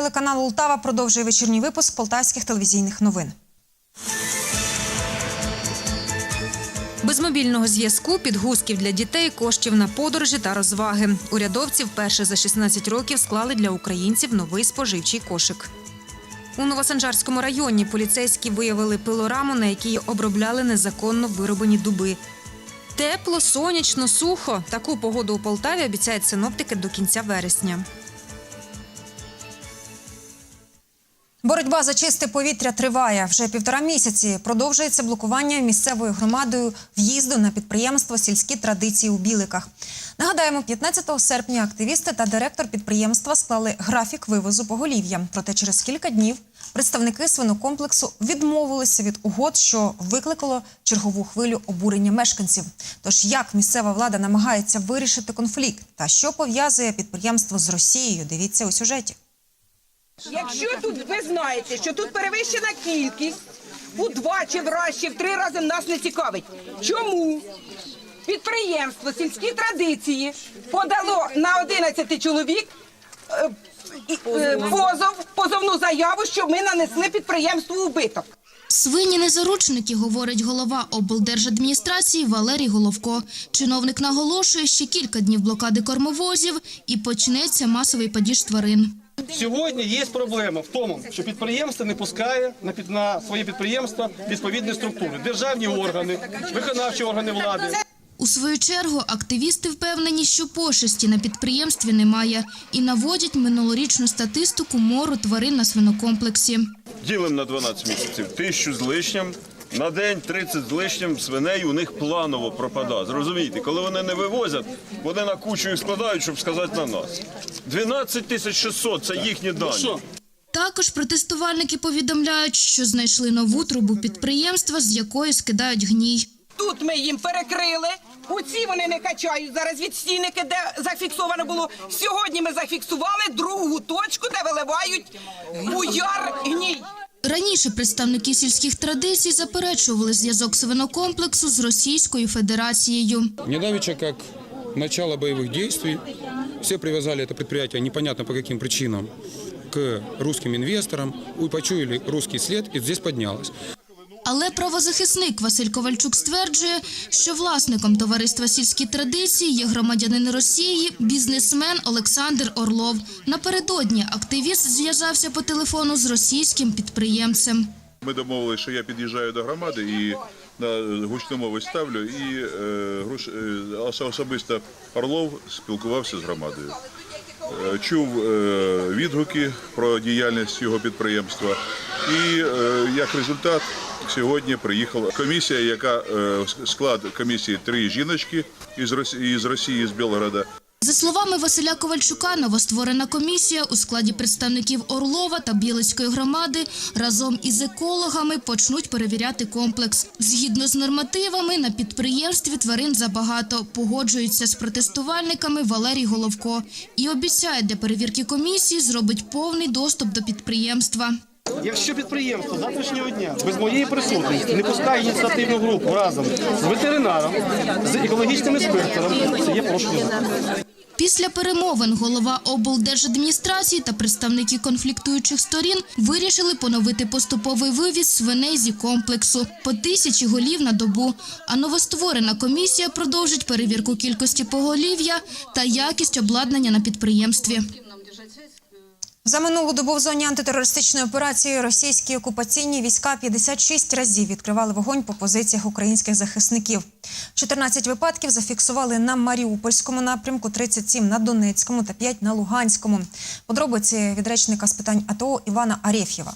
ефір телеканалу Ултава продовжує вечірній випуск полтавських телевізійних новин. Без мобільного зв'язку, підгузків для дітей, коштів на подорожі та розваги. Урядовці вперше за 16 років склали для українців новий споживчий кошик. У Новосанжарському районі поліцейські виявили пилораму, на якій обробляли незаконно вироблені дуби. Тепло, сонячно, сухо. Таку погоду у Полтаві обіцяють синоптики до кінця вересня. Боротьба за чисте повітря триває вже півтора місяці. Продовжується блокування місцевою громадою в'їзду на підприємство сільські традиції у Біликах. Нагадаємо, 15 серпня активісти та директор підприємства склали графік вивозу поголів'я. Проте через кілька днів представники свинокомплексу відмовилися від угод, що викликало чергову хвилю обурення мешканців. Тож як місцева влада намагається вирішити конфлікт та що пов'язує підприємство з Росією? Дивіться у сюжеті. Якщо тут ви знаєте, що тут перевищена кількість у два чи в раз, чи в три рази нас не цікавить. Чому підприємство сільські традиції подало на 11 чоловік е, е, позов, позовну заяву, що ми нанесли підприємству убиток? Свині не заручники, говорить голова облдержадміністрації Валерій Головко. Чиновник наголошує, ще кілька днів блокади кормовозів і почнеться масовий падіж тварин. Сьогодні є проблема в тому, що підприємство не пускає на під на своє підприємство відповідні структури, державні органи, виконавчі органи влади. У свою чергу активісти впевнені, що пошесті на підприємстві немає і наводять минулорічну статистику мору тварин на свинокомплексі. Ділимо на 12 місяців. Тисячу з лишнім. На день 30 з лишнім свиней у них планово пропадає. Зрозумієте, коли вони не вивозять, вони на кучу їх складають, щоб сказати на нас. 12 тисяч 600 – це їхні дані. Також протестувальники повідомляють, що знайшли нову трубу підприємства, з якої скидають гній. Тут ми їм перекрили. У ці вони не качають зараз від стійники, де зафіксовано було. Сьогодні ми зафіксували другу точку, де виливають у яр гній. Раніше представники сільських традицій заперечували зв'язок свинокомплексу з Російською Федерацією. Недавеча, як начало бойових дій, всі привязали це підприємство непонятно по яким причинам к русским інвесторам, почули русский слід і здесь поднялось. Але правозахисник Василь Ковальчук стверджує, що власником товариства сільські традиції є громадянин Росії, бізнесмен Олександр Орлов. Напередодні активіст зв'язався по телефону з російським підприємцем. Ми домовилися, що я під'їжджаю до громади і на гучномову ставлю, і е, е, особисто Орлов спілкувався з громадою. Е, Чув відгуки про діяльність його підприємства, і як результат сьогодні приїхала комісія, яка е, склад комісії три жіночки із Росії, із Росії, з Білгорода. За словами Василя Ковальчука, новостворена комісія у складі представників Орлова та Білицької громади разом із екологами почнуть перевіряти комплекс. Згідно з нормативами, на підприємстві тварин забагато. Погоджується з протестувальниками Валерій Головко і обіцяє для перевірки комісії зробить повний доступ до підприємства. Якщо підприємство завтрашнього дня без моєї присутності не пускає ініціативну групу разом з ветеринаром, з екологічним інспектором, це є порушення. Після перемовин голова облдержадміністрації та представники конфліктуючих сторін вирішили поновити поступовий вивіз свиней зі комплексу по тисячі голів на добу. А новостворена комісія продовжить перевірку кількості поголів'я та якість обладнання на підприємстві. За минулу добу в зоні антитерористичної операції російські окупаційні війська 56 разів відкривали вогонь по позиціях українських захисників. 14 випадків зафіксували на Маріупольському напрямку, 37 на Донецькому та 5 на Луганському. Подробиці від речника з питань АТО Івана Арєф'єва.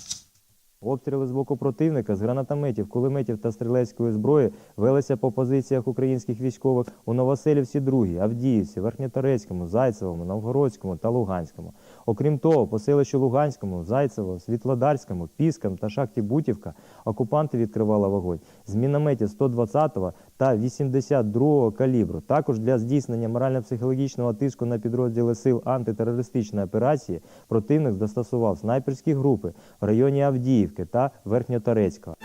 Обстріли з боку противника з гранатометів, кулеметів та стрілецької зброї велися по позиціях українських військових у Новоселівці 2, Авдіївці, Верхньоторецькому, Зайцевому, Новгородському та Луганському. Окрім того, по селищу Луганському, Зайцево, Світлодарському, Піскам та шахті Бутівка окупанти відкривали вогонь з мінометів 120-го та 82-го калібру. Також для здійснення морально-психологічного тиску на підрозділи сил антитерористичної операції противник застосував снайперські групи в районі Авдіївки та Верхньоторецького.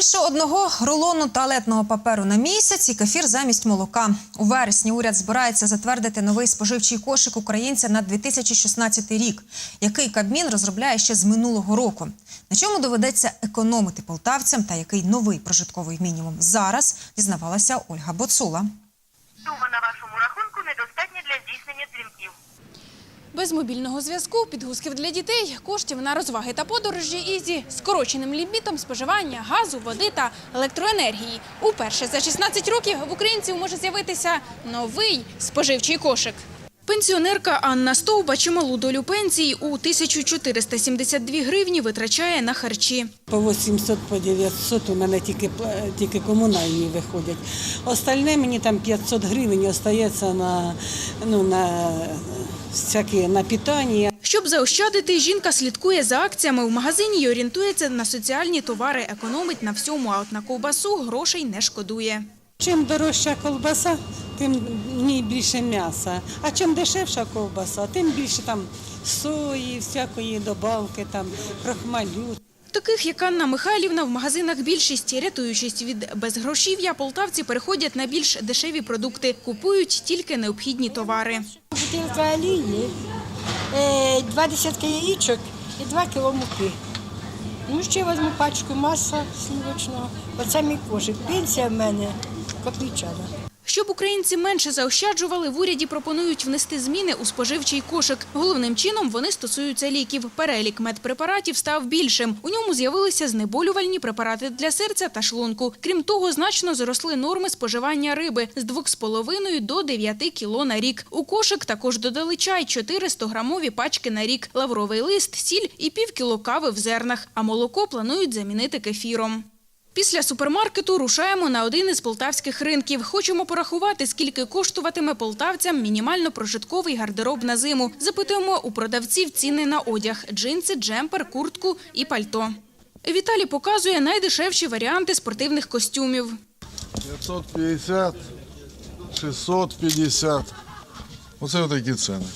Більше одного рулону туалетного паперу на місяць і кефір замість молока. У вересні уряд збирається затвердити новий споживчий кошик українця на 2016 рік, який Кабмін розробляє ще з минулого року. На чому доведеться економити полтавцям та який новий прожитковий мінімум зараз дізнавалася Ольга Боцула. Сума на вашому рахунку недостатня для здійснення дзвінків. Без мобільного зв'язку, підгузків для дітей, коштів на розваги та подорожі і зі скороченим лімітом споживання газу, води та електроенергії. Уперше за 16 років в українців може з'явитися новий споживчий кошик. Пенсіонерка Анна Стовба чималу долю пенсії у 1472 гривні витрачає на харчі. По 800, по 900 у мене тільки, тільки комунальні виходять. Остальне мені там 500 гривень остається на, ну, на, всякі, на питання. Щоб заощадити, жінка слідкує за акціями в магазині і орієнтується на соціальні товари, економить на всьому, а от на ковбасу грошей не шкодує. Чим дорожча ковбаса, тим в ній більше м'яса. А чим дешевша ковбаса, тим більше там сої, всякої добавки, там, крохмалю. Таких, як Анна Михайлівна, в магазинах більшість, рятуючись від безгрошів'я, полтавці переходять на більш дешеві продукти, купують тільки необхідні товари. Бутилка олії, е, два десятки яєчок і 2 кіло муки. Ну, ще візьму пачку масла сливочного. Оце мій кошик. Пенсія в мене копійчана. Щоб українці менше заощаджували, в уряді пропонують внести зміни у споживчий кошик. Головним чином вони стосуються ліків. Перелік медпрепаратів став більшим. У ньому з'явилися знеболювальні препарати для серця та шлунку. Крім того, значно зросли норми споживання риби з 2,5 до 9 кіло на рік. У кошик також додали чай 400-грамові пачки на рік, лавровий лист, сіль і пів кіло кави в зернах. А молоко планують замінити кефіром. Після супермаркету рушаємо на один із полтавських ринків. Хочемо порахувати, скільки коштуватиме полтавцям мінімально прожитковий гардероб на зиму. Запитуємо у продавців ціни на одяг – джинси, джемпер, куртку і пальто. Віталій показує найдешевші варіанти спортивних костюмів. 550, 650. Оце такі ціни.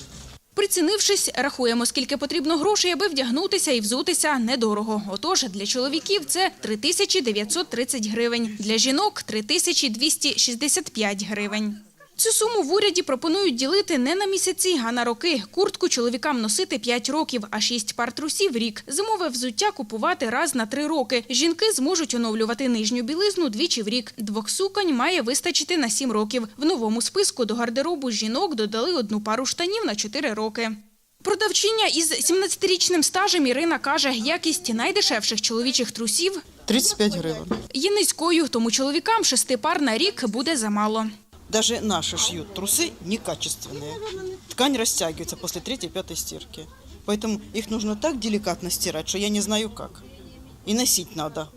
Прицінившись, рахуємо, скільки потрібно грошей, аби вдягнутися і взутися недорого. Отож, для чоловіків це 3930 гривень, для жінок – 3265 гривень. Цю суму в уряді пропонують ділити не на місяці, а на роки. Куртку чоловікам носити 5 років, а 6 пар трусів – рік. Зимове взуття купувати раз на 3 роки. Жінки зможуть оновлювати нижню білизну двічі в рік. Двох суконь має вистачити на 7 років. В новому списку до гардеробу жінок додали одну пару штанів на 4 роки. Продавчиня із 17-річним стажем Ірина каже, якість найдешевших чоловічих трусів 35 гривень. є низькою, тому чоловікам шести пар на рік буде замало. Даже наши шьют трусы некачественные. Ткань растягивается после третьей-пятой стирки. Поэтому их нужно так деликатно стирать, что я не знаю как. И носить надо.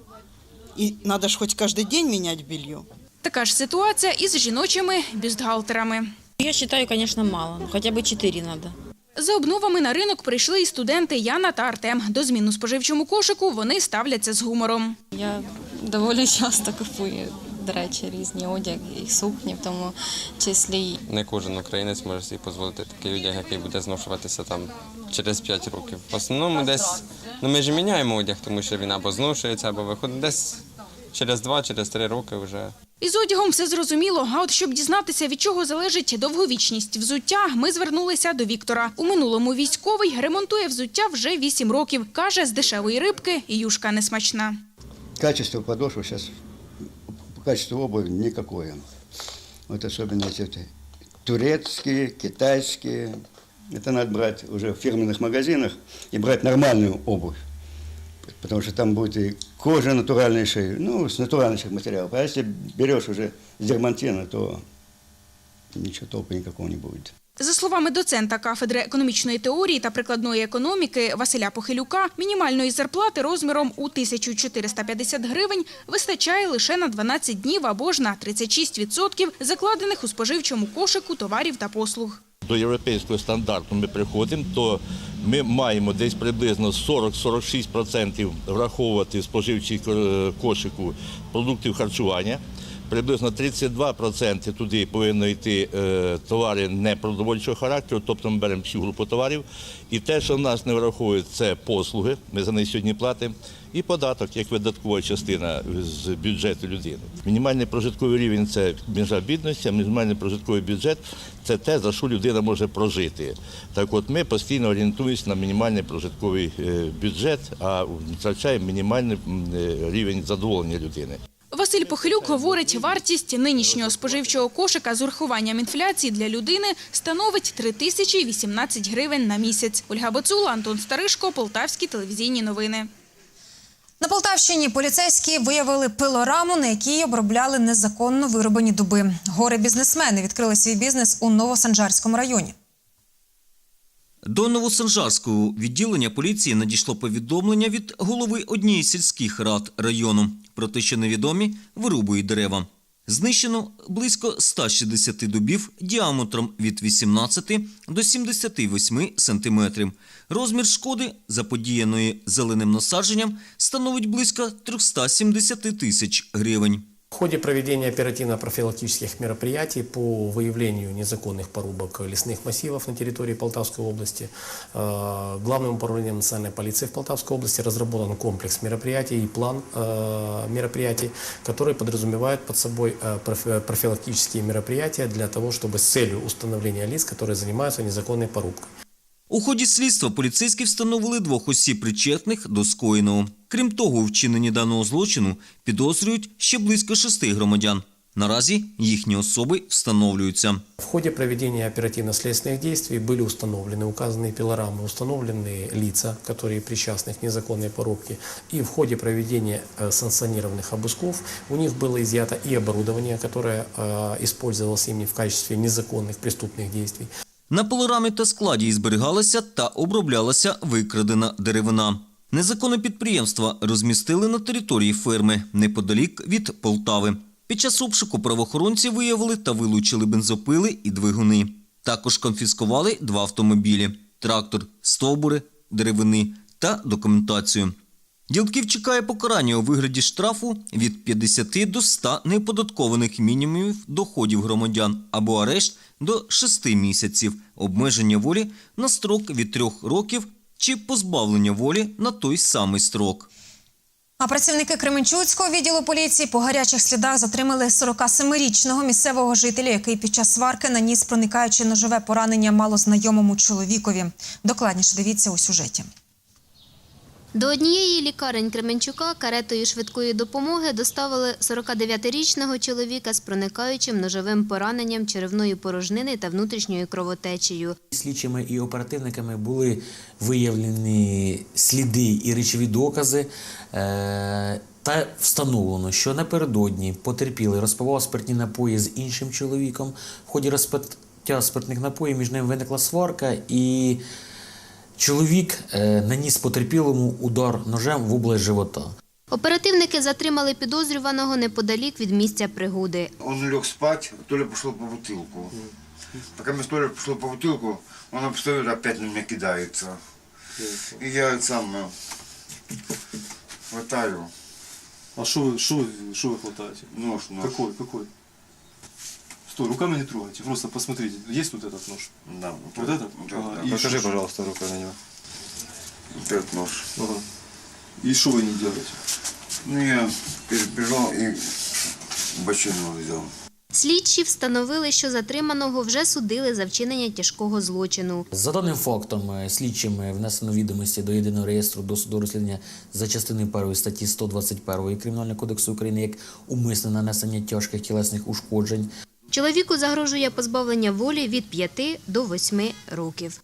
И надо ж хоть каждый день менять белье. Така ж ситуація із жіночими бюстгальтерами. Я считаю, конечно, мало. Ну, хотя бы 4 надо. За обновами на ринок прийшли і студенти Яна та Артем. До змін у споживчому кошику вони ставляться з гумором. Я доволі часто купую, до речі, різні одяг і сукні, в тому числі. Не кожен українець може собі дозволити такий одяг, який буде зношуватися там через 5 років. В основному десь ну ми ж міняємо одяг, тому що він або зношується, або виходить десь через 2 через 3 роки вже. Із одягом все зрозуміло. А от щоб дізнатися, від чого залежить довговічність взуття, ми звернулися до Віктора. У минулому військовий ремонтує взуття вже 8 років. Каже, з дешевої рибки і юшка не смачна. Качество подошвы сейчас, качество обуви никакое. Вот особенно эти турецкие, китайские. Это надо брать уже в фирменных магазинах и брать нормальную обувь. Потому что там будет и кожа натуральной шеи, ну, с натуральных материалов. А если берешь уже с дермантина, то ничего толку никакого не будет. За словами доцента кафедри економічної теорії та прикладної економіки Василя Похилюка, мінімальної зарплати розміром у 1450 гривень вистачає лише на 12 днів або ж на 36% закладених у споживчому кошику товарів та послуг. До європейського стандарту ми приходимо, то ми маємо десь приблизно 40-46% враховувати споживчий е, кошику продуктів харчування. Приблизно 32% туди повинно йти е, товари непродовольчого характеру, тобто ми беремо всю групу товарів. І те, що в нас не враховують, це послуги, ми за них сьогодні платимо, і податок як видаткова частина з бюджету людини. Мінімальний прожитковий рівень це межа бідності, а мінімальний прожитковий бюджет це те, за що людина може прожити. Так от ми постійно орієнтуємося на мінімальний прожитковий е, бюджет, а втрачаємо мінімальний е, рівень задоволення людини. Василь Похилюк говорить, вартість нинішнього споживчого кошика з урахуванням інфляції для людини становить 3018 гривень на місяць. Ольга Боцула, Антон Старишко, Полтавські телевізійні новини. На Полтавщині поліцейські виявили пилораму, на якій обробляли незаконно вироблені дуби. Горе бізнесмени відкрили свій бізнес у Новосанжарському районі. До Новосанжарського відділення поліції надійшло повідомлення від голови однієї сільських рад району про те, що невідомі вирубують дерева. Знищено близько 160 дубів діаметром від 18 до 78 сантиметрів. Розмір шкоди, заподіяної зеленим насадженням, становить близько 370 тисяч гривень. В ходе проведения оперативно-профилактических мероприятий по выявлению незаконных порубок лесных массивов на территории Полтавской области э, Главным управлением национальной полиции в Полтавской области разработан комплекс мероприятий и план э, мероприятий, который подразумевает под собой э, профи- профилактические мероприятия для того, чтобы с целью установления лиц, которые занимаются незаконной порубкой. У ході слідства поліцейські встановили двох осіб причетних до скоєного. Крім того, у вчиненні даного злочину підозрюють ще близько шести громадян. Наразі їхні особи встановлюються. В ходе проведения оперативно-следственных действий были установлены указанные пилорамы, установлены лица, которые причастны к незаконной порубке. И в ходе проведения э, санкционированных обысков у них было изъято и оборудование, которое э, использовалось ими в качестве незаконных преступных действий. На пилорамі та складі зберігалася та оброблялася викрадена деревина. Незаконне підприємство розмістили на території ферми неподалік від Полтави. Під час обшуку правоохоронці виявили та вилучили бензопили і двигуни. Також конфіскували два автомобілі: трактор, стовбури, деревини та документацію. Ділків чекає покарання у вигляді штрафу від 50 до 100 неоподаткованих мінімумів доходів громадян або арешт до 6 місяців, обмеження волі на строк від 3 років чи позбавлення волі на той самий строк. А працівники Кременчуцького відділу поліції по гарячих слідах затримали 47-річного місцевого жителя, який під час сварки наніс проникаючи ножове поранення малознайомому чоловікові. Докладніше дивіться у сюжеті. До однієї лікарень Кременчука каретою швидкої допомоги доставили 49-річного чоловіка з проникаючим ножовим пораненням черевної порожнини та внутрішньою кровотечею. Слідчими і оперативниками були виявлені сліди і речові докази. е, Та встановлено, що напередодні потерпілий розпивав спиртні напої з іншим чоловіком. В ході розпиття спиртних напоїв між ними виникла сварка, і чоловік е, наніс потерпілому удар ножем в область живота. Оперативники затримали підозрюваного неподалік від місця пригоди. Он лег спать, Толя пошел по бутылку. Пока мы с Толей пошел по бутылку, он обстоит опять на меня кидается. И я сам э, хватаю. А что вы, что вы, что вы хватаете? Нож, нож. Какой, какой? Стой, руками не трогайте, просто посмотрите, есть вот этот нож? Да, Вот этот? Да, Ага, да. и Покажи, что- пожалуйста, рукой на него. Вот этот нож. Ага. И что вы не делаете? Ну, я перебежал и бочину взял. Слідчі встановили, що затриманого вже судили за вчинення тяжкого злочину. За даним фактом, е, слідчими внесено відомості до єдиного реєстру досудового розслідування за частиною 1 статті 121 Кримінального кодексу України як умисне нанесення тяжких тілесних ушкоджень. Чоловіку загрожує позбавлення волі від 5 до 8 років.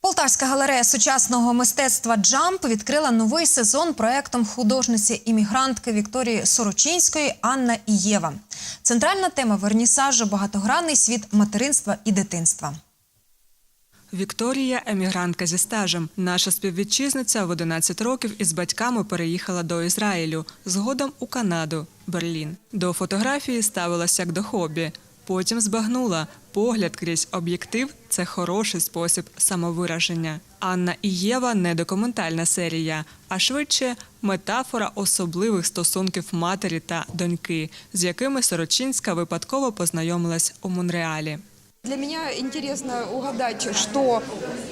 Полтавська галерея сучасного мистецтва Джамп відкрила новий сезон проектом художниці-іммігрантки Вікторії Сорочинської Анна і Єва. Центральна тема вернісажу багатогранний світ материнства і дитинства. Вікторія емігрантка зі стажем. Наша співвітчизниця в 11 років із батьками переїхала до Ізраїлю, згодом у Канаду, Берлін. До фотографії ставилася як до хобі. Потім збагнула, погляд крізь об'єктив це хороший спосіб самовираження. Анна і Єва не документальна серія, а швидше метафора особливих стосунків матері та доньки, з якими Сорочинська випадково познайомилась у Монреалі. Для меня интересно угадать, что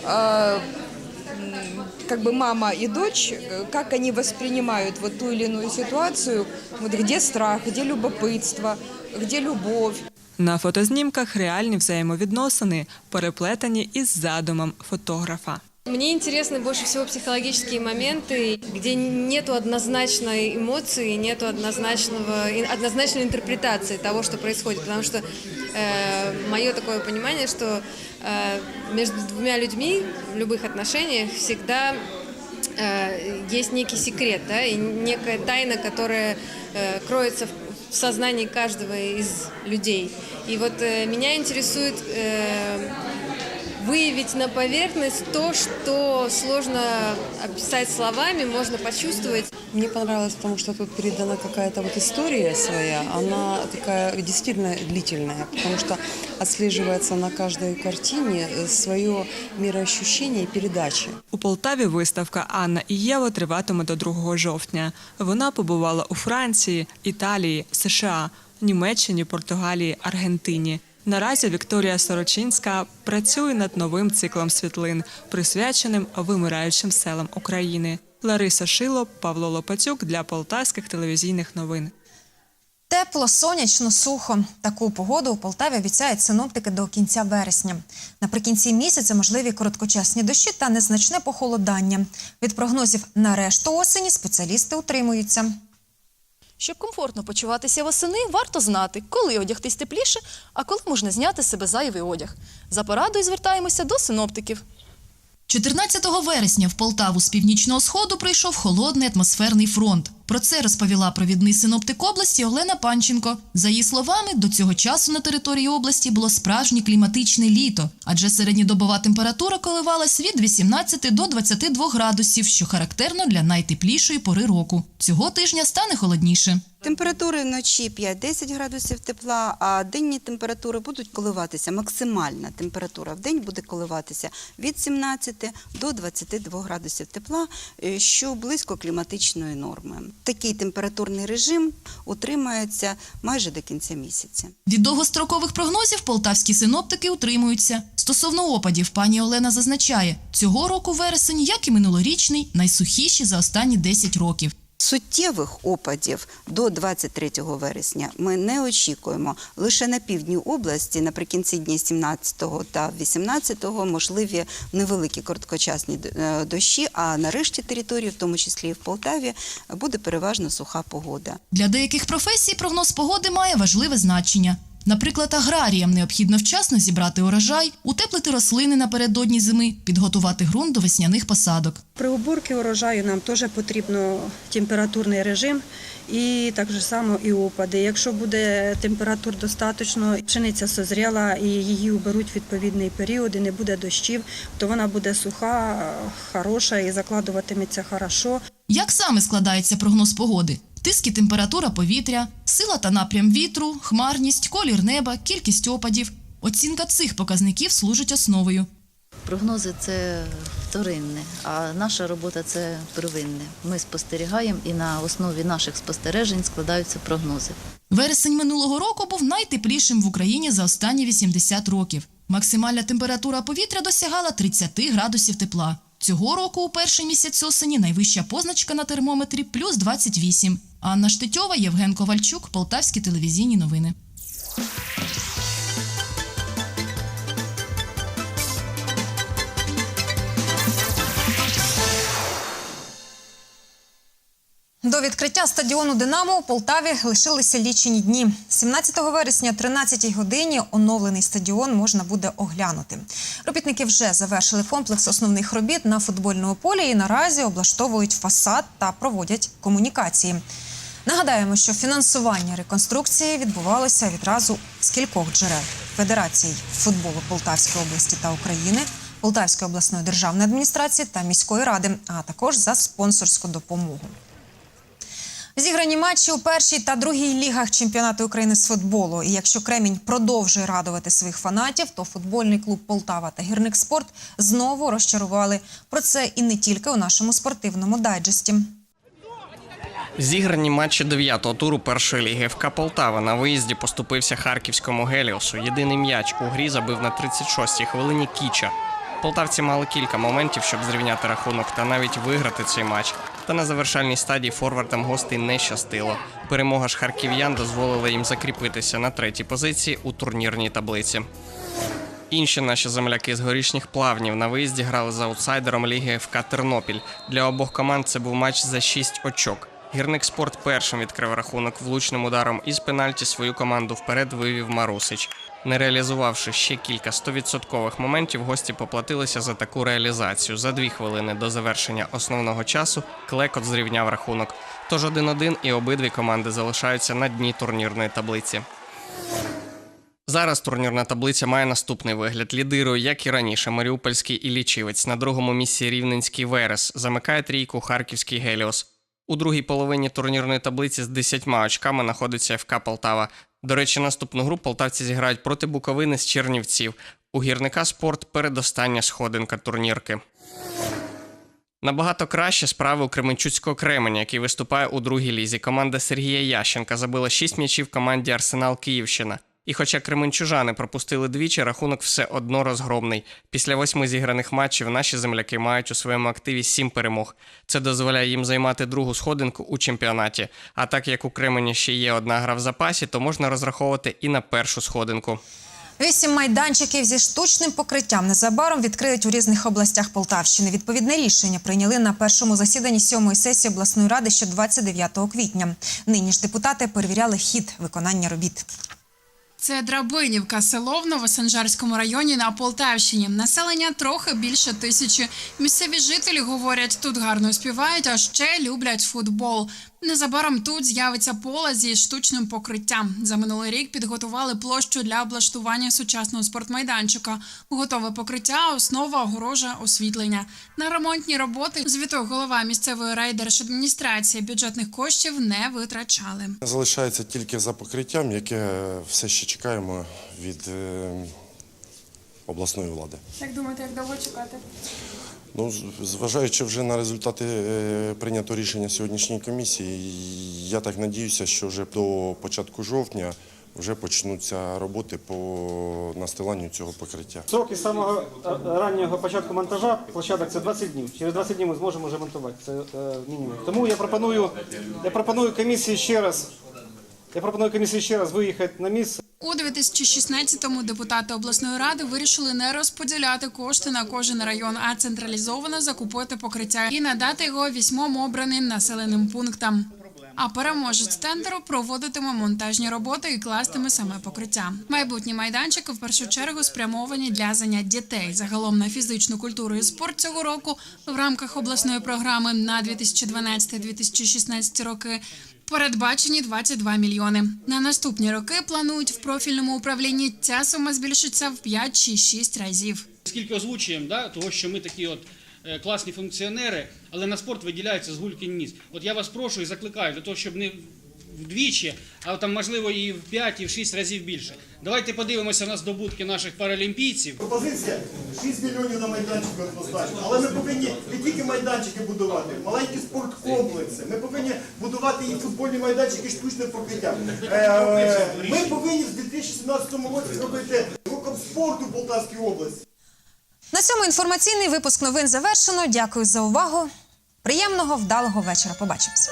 э, м, как бы мама и дочь, э, как они воспринимают вот ту или иную ситуацию, вот где страх, где любопытство, где любовь. На фотознімках реальні взаємовідносини, переплетені із задумом фотографа. Мне интересны больше всего психологические моменты, где нету однозначной эмоции, нету однозначного, и- однозначной интерпретации того, что происходит. Потому что мое такое понимание, что э, между двумя людьми в любых отношениях всегда э, есть некий секрет, да, и некая тайна, которая э, кроется в в сознании каждого из людей. И вот э, меня интересует э, выявить на поверхность то, что сложно описать словами, можно почувствовать. Мне понравилось, потому что тут передана какая-то вот история своя. Она такая действительно длительная, потому что отслеживается на каждой картине свое мироощущение и передача. У Полтаві виставка Анна і Єва триватиме до 2 жовтня. Вона побувала у Франції, Італії, США, Німеччині, Португалії, Аргентині. Наразі Вікторія Сорочинська працює над новим циклом світлин, присвяченим вимираючим селам України. Лариса Шило, Павло Лопатюк для полтавських телевізійних новин. Тепло, сонячно, сухо. Таку погоду у Полтаві обіцяють синоптики до кінця вересня. Наприкінці місяця можливі короткочасні дощі та незначне похолодання. Від прогнозів на решту осені спеціалісти утримуються. Щоб комфортно почуватися восени, варто знати, коли одягтись тепліше, а коли можна зняти з себе зайвий одяг. За порадою звертаємося до синоптиків. 14 вересня в Полтаву з північного сходу прийшов холодний атмосферний фронт. Про це розповіла провідний синоптик області Олена Панченко. За її словами, до цього часу на території області було справжнє кліматичне літо, адже середньодобова температура коливалась від 18 до 22 градусів, що характерно для найтеплішої пори року. Цього тижня стане холодніше. Температури вночі 5-10 градусів тепла, а денні температури будуть коливатися. Максимальна температура в день буде коливатися від 17 до 22 градусів тепла, е, що близько кліматичної норми. Такий температурний режим утримається майже до кінця місяця. Від довгострокових прогнозів полтавські синоптики утримуються. Стосовно опадів, пані Олена зазначає, цього року вересень, як і минулорічний, найсухіші за останні 10 років. Суттєвих опадів до 23 вересня ми не очікуємо. Лише на півдні області наприкінці дні 17 та 18 можливі невеликі короткочасні е, дощі, а на решті території, в тому числі і в Полтаві, буде переважно суха погода. Для деяких професій прогноз погоди має важливе значення. Наприклад, аграріям необхідно вчасно зібрати урожай, утеплити рослини напередодні зими, підготувати ґрунт до весняних посадок. При уборці урожаю нам теж потрібно температурний режим і так же само і опади. Якщо буде температур достатньо, пшениця созріла і її уберуть в відповідний період, і не буде дощів, то вона буде суха, хороша і закладуватиметься хорошо. Як саме складається прогноз погоди? Тиск і температура повітря, сила та напрям вітру, хмарність, колір неба, кількість опадів. Оцінка цих показників служить основою. Прогнози це вторинне, а наша робота це первинне. Ми спостерігаємо і на основі наших спостережень складаються прогнози. Вересень минулого року був найтеплішим в Україні за останні 80 років. Максимальна температура повітря досягала 30 градусів тепла. Цього року у перший місяць осені найвища позначка на термометрі плюс 28. Анна Штетьова, Євген Ковальчук, Полтавські телевізійні новини. До відкриття стадіону Динамо у Полтаві лишилися лічені дні. 17 вересня, о 13 годині, оновлений стадіон можна буде оглянути. Робітники вже завершили комплекс основних робіт на футбольному полі і наразі облаштовують фасад та проводять комунікації. Нагадаємо, що фінансування реконструкції відбувалося відразу з кількох джерел Федерації футболу Полтавської області та України, Полтавської обласної державної адміністрації та міської ради, а також за спонсорську допомогу. Зіграні матчі у першій та другій лігах чемпіонату України з футболу. І якщо Кремінь продовжує радувати своїх фанатів, то футбольний клуб Полтава та Гірник Спорт знову розчарували. Про це і не тільки у нашому спортивному дайджесті. Зіграні матчі дев'ятого туру першої ліги ФК Полтава на виїзді поступився харківському Геліосу. Єдиний м'яч у грі забив на 36-й хвилині Кіча. Полтавці мали кілька моментів, щоб зрівняти рахунок та навіть виграти цей матч. Та на завершальній стадії форвардам гостей не щастило. Перемога ж харків'ян дозволила їм закріпитися на третій позиції у турнірній таблиці. Інші наші земляки з горішніх плавнів на виїзді грали з аутсайдером ліги ФК Тернопіль. Для обох команд це був матч за 6 очок. Гірник спорт першим відкрив рахунок влучним ударом із пенальті свою команду вперед вивів Марусич. Не реалізувавши ще кілька стовідсоткових моментів, гості поплатилися за таку реалізацію. За дві хвилини до завершення основного часу клекот зрівняв рахунок. Тож 1-1 і обидві команди залишаються на дні турнірної таблиці. Зараз турнірна таблиця має наступний вигляд. Лідирує, як і раніше, Маріупольський Іллічівець. На другому місці Рівненський Верес. Замикає трійку Харківський Геліос. У другій половині турнірної таблиці з 10 очками знаходиться ФК Полтава. До речі, наступну гру полтавці зіграють проти Буковини з Чернівців. У гірника спорт передостання сходинка турнірки. Набагато краще справи у Кременчуцького Кременя, який виступає у другій лізі. Команда Сергія Ященка забила 6 м'ячів команді Арсенал Київщина. І хоча кременчужани пропустили двічі, рахунок все одно розгромний. Після восьми зіграних матчів наші земляки мають у своєму активі сім перемог. Це дозволяє їм займати другу сходинку у чемпіонаті. А так як у Кремені ще є одна гра в запасі, то можна розраховувати і на першу сходинку. Вісім майданчиків зі штучним покриттям незабаром відкриють у різних областях Полтавщини. Відповідне рішення прийняли на першому засіданні сьомої сесії обласної ради ще 29 квітня. Нині ж депутати перевіряли хід виконання робіт. Це Драбинівка, село в Новосанжарському районі на Полтавщині. Населення трохи більше тисячі. Місцеві жителі говорять, тут гарно співають, а ще люблять футбол. Незабаром тут з'явиться поле зі штучним покриттям. За минулий рік підготували площу для облаштування сучасного спортмайданчика. Готове покриття, основа, огорожа, освітлення. На ремонтні роботи звітує голова місцевої райдержадміністрації. Бюджетних коштів не витрачали. Залишається тільки за покриттям, яке все ще чекаємо від е, обласної влади. Як думаєте, як довго чекати? Ну, зважаючи вже на результати е, прийнятого рішення сьогоднішньої комісії, я так надіюся, що вже до початку жовтня вже почнуться роботи по настиланню цього покриття. Сроки самого е, раннього початку монтажа площадок це 20 днів. Через 20 днів ми зможемо вже монтувати. Це е, мінімум. Тому я пропоную, я пропоную комісії ще раз. Я пропоную комісії ще раз виїхати на місце. У 2016-му депутати обласної ради вирішили не розподіляти кошти на кожен район, а централізовано закупити покриття і надати його вісьмом обраним населеним пунктам. А переможець тендеру проводитиме монтажні роботи і кластиме саме покриття. Майбутні майданчики в першу чергу спрямовані для занять дітей. Загалом на фізичну культуру і спорт цього року в рамках обласної програми на 2012-2016 роки Передбачені 22 мільйони. На наступні роки планують в профільному управлінні ця сума збільшиться в 5 чи 6 разів. Скільки озвучуємо, да, того, що ми такі от е, класні функціонери, але на спорт виділяється з гульки ніс. От я вас прошу і закликаю для того, щоб не вдвічі, а там можливо і в 5, і в 6 разів більше. Давайте подивимося на здобутки наших паралімпійців. Пропозиція 6 мільйонів на майданчики однозначно. Але ми повинні не тільки майданчики будувати, маленькі спорткомплекси. Ми повинні будувати і футбольні майданчики штучне покриття. Е, Ми повинні в 2017 році зробити роком спорту в Полтавській області. На цьому інформаційний випуск новин завершено. Дякую за увагу. Приємного вдалого вечора. Побачимось.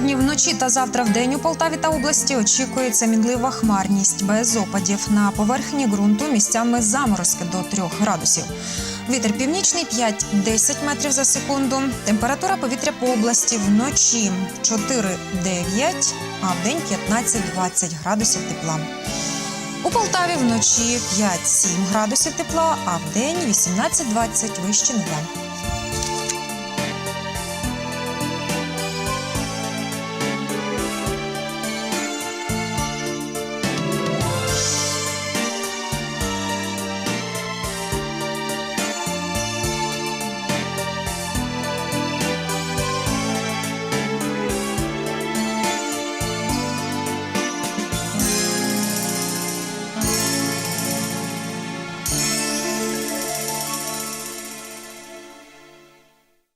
Сьогодні вночі та завтра в день у Полтаві та області очікується мінлива хмарність без опадів. На поверхні ґрунту місцями заморозки до 3 градусів. Вітер північний 5-10 метрів за секунду. Температура повітря по області вночі 4-9, а в день 15-20 градусів тепла. У Полтаві вночі 5-7 градусів тепла, а в день 18-20 вище нуля.